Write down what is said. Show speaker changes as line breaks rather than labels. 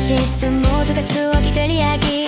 실수 모두가 추억이 될 이야기.